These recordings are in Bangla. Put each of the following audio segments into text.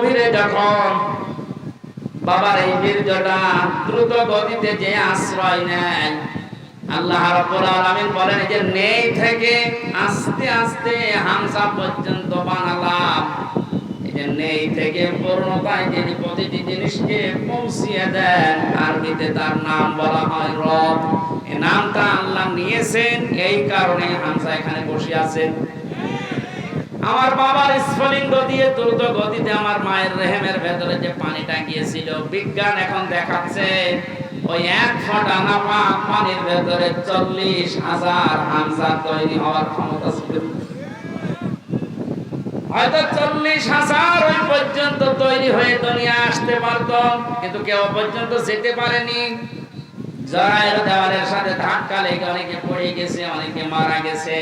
গভীরে যখন বাবার এই বীর্যটা দ্রুত গতিতে যে আশ্রয় নেয়, আল্লাহ রাব্বুল আলামিন বলেন যে নেই থেকে আস্তে আস্তে হামসা পর্যন্ত বানালাম। এই যে নেই থেকে পূর্ণতায় যিনি প্রতিটি জিনিসকে পৌঁছিয়ে দেন, আরবিতে তার নাম বলা হয় রব। এই নামটা আল্লাহ নিয়েছেন, এই কারণে হামসা এখানে বসে আছেন। আমার বাবার স্ফলিঙ্গ দিয়ে দ্রুত গতিতে আমার মায়ের রেহেমের ভেতরে যে পানিটা গিয়েছিল বিজ্ঞান এখন দেখাচ্ছে, ওই এক ফোঁটা নাপাক পানির ভেতরে চল্লিশ হাজার হামসা তৈরি হওয়ার ক্ষমতা ছিল। হয়তো চল্লিশ হাজার ওই পর্যন্ত তৈরি হয়ে দুনিয়া আসতে পারত, কিন্তু কেউ পর্যন্ত যেতে পারেনি। জরায়ের দেওয়ালের সাথে ধাক্কা লেগে অনেকে পড়ে গেছে, অনেকে মারা গেছে।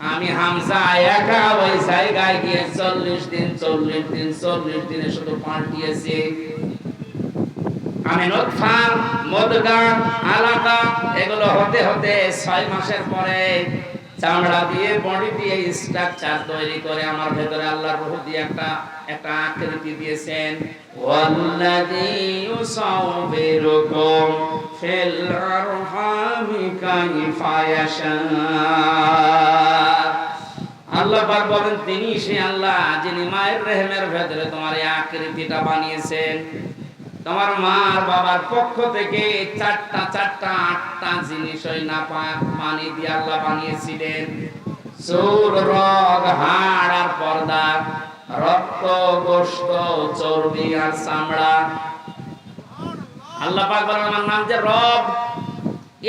আমি হামসা একা ওই জায়গায় গিয়ে চল্লিশ দিন চল্লিশ দিন, চল্লিশ দিনে শুধু পাল্টিয়েছি। আমি নৎফা মদগা, আলাদা, এগুলো হতে হতে ছয় মাসের পরে চামড়া দিয়ে, বডি দিয়ে স্ট্রাকচার তৈরি করে আমার ভেতরে আল্লাহর রূহ দিয়ে একটা একটা আকৃতি দিয়েছেন। ওয়াল্লাযী ইউসাউবিরুকুম ফিল আরহামি কাইফা আল্লাহ পাক বলেন, তিনি সে আল্লাহ যিনি মায়ের রেহেমের ভেতরে তোমার এই আকৃতিটা বানিয়েছেন। তোমার মা আর বাবার পক্ষ থেকে চারটা চারটা, আটটা জিনিস ওই না পানি দিয়ে আল্লাহ বানিয়েছিলেন। চোর, রগ, হাড় আর পর্দা, রক্ত গোস্ত চর্বি আর চামড়া। আল্লাহ পাক বলেন, আমার নাম যে রব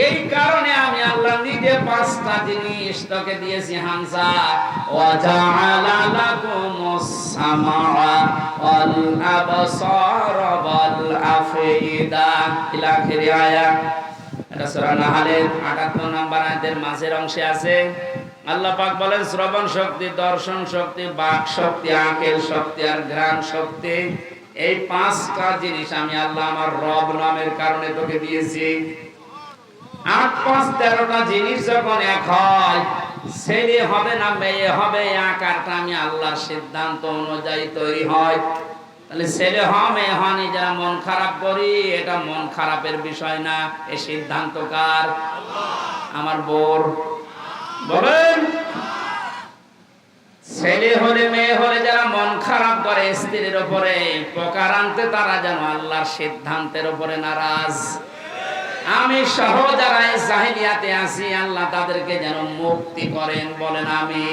এই কারণে আমি আল্লাহ নিজে পাঁচটা জিনিস তোকে দিয়েছি হামসা ওয়াজাআলা লাকুমুস সামাআ ওয়াল আবসার ওয়াল আফইদা ইলা আখিরি আয়াত এটা সূরা নাহলের 78 নম্বর আয়াতের মাঝের অংশে আছে। আল্লাহ পাক বলেন, শ্রবণ শক্তি, দর্শন শক্তি, বাক শক্তি শক্তি আর শক্তি। এই পাঁচটা জিনিস আমি আল্লাহ আমার রব নামের কারণে তোকে দিয়েছি। আট, পাঁচ, তেরোটা জিনিস যখন এক হয় হবে না মেয়ে হবে আকারটা আমি আল্লাহর সিদ্ধান্ত অনুযায়ী তৈরি হয়। তাহলে ছেলে হ মেয়ে মন খারাপ করি, এটা মন খারাপের বিষয় না এই সিদ্ধান্ত কার? আমার বোর। বলেন। ছেলে হলে, মেয়ে হলে যারা মন খারাপ করে, স্ত্রীর উপরে প্রকার আনতে, তারা যেন আল্লাহর সিদ্ধান্তের উপরে নারাজ। আমি সহ যারা জাহিলিয়াতে আছি, আল্লাহ তাদেরকে যেন মুক্তি করেন, বলেন আমি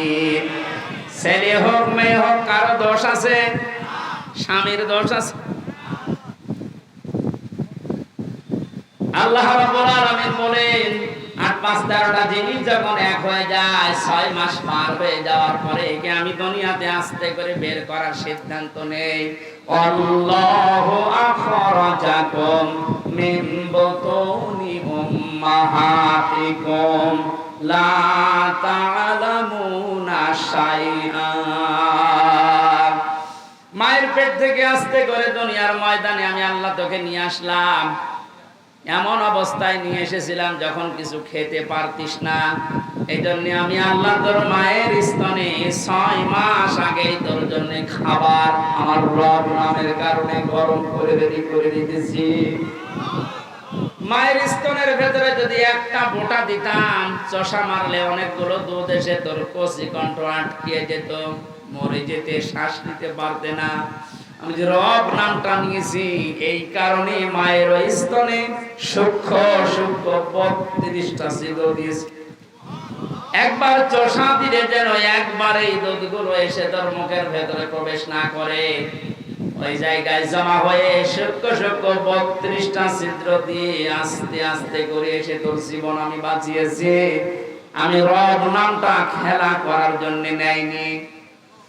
ছেলে হোক, মেয়ে হোক, কারও দোষ আছে? স্বামীর দোষ আছে? আল্লাহ রাব্বুল আলামিন বলেন, আট পাঁচ তেরোটা জিনিস যখন এক হয়ে যায়, ছয় মাস পার হয়ে যাওয়ার পরে একে আমি দুনিয়াতে আস্তে করে বের করার সিদ্ধান্ত নেই। আল্লাহু আখরাজাকুম মিন বুতুনি উম্মাহাতিকুম লা তা'লামুনা শাইআ মায়ের পেট থেকে আস্তে করে দুনিয়ার ময়দানে আমি আল্লাহ তোকে নিয়ে আসলাম। এমন অবস্থায় নিয়ে এসেছিলাম যখন কিছু খেতে পারতিস না। এই জন্য আমি আল্লাহ তোর মায়ের স্তনে ছয় মাস আগে তোর জন্য খাবার আমার রব নামের কারণে গরম করে রেডি করে দিতেছি। মায়ের স্তনের ভেতরে যদি একটা বোটা দিতাম, চষা মারলে অনেকগুলো দুধ এসে তোর কষি কণ্ঠ আটকে যেত, মরে যেতে শ্বাস নিতে পারতে না। আমি যে রব নামটা নিয়েছি, এই কারণে মায়ের স্তনে সূক্ষ্ম সূক্ষ্ম বত্রিশটা ছিল দিয়েছি। একবার চষা দিলে যেন একবার এই দুধগুলো এসে তোর মুখের ভেতরে প্রবেশ না করে, ওই জায়গায় জমা হয়ে সূক্ষ্ম সূক্ষ্ম বত্রিশটা ছিদ্র দিয়ে আস্তে আস্তে করে এসে তোর জীবন আমি বাঁচিয়েছি। আমি রব নামটা খেলা করার জন্য নেয়নি।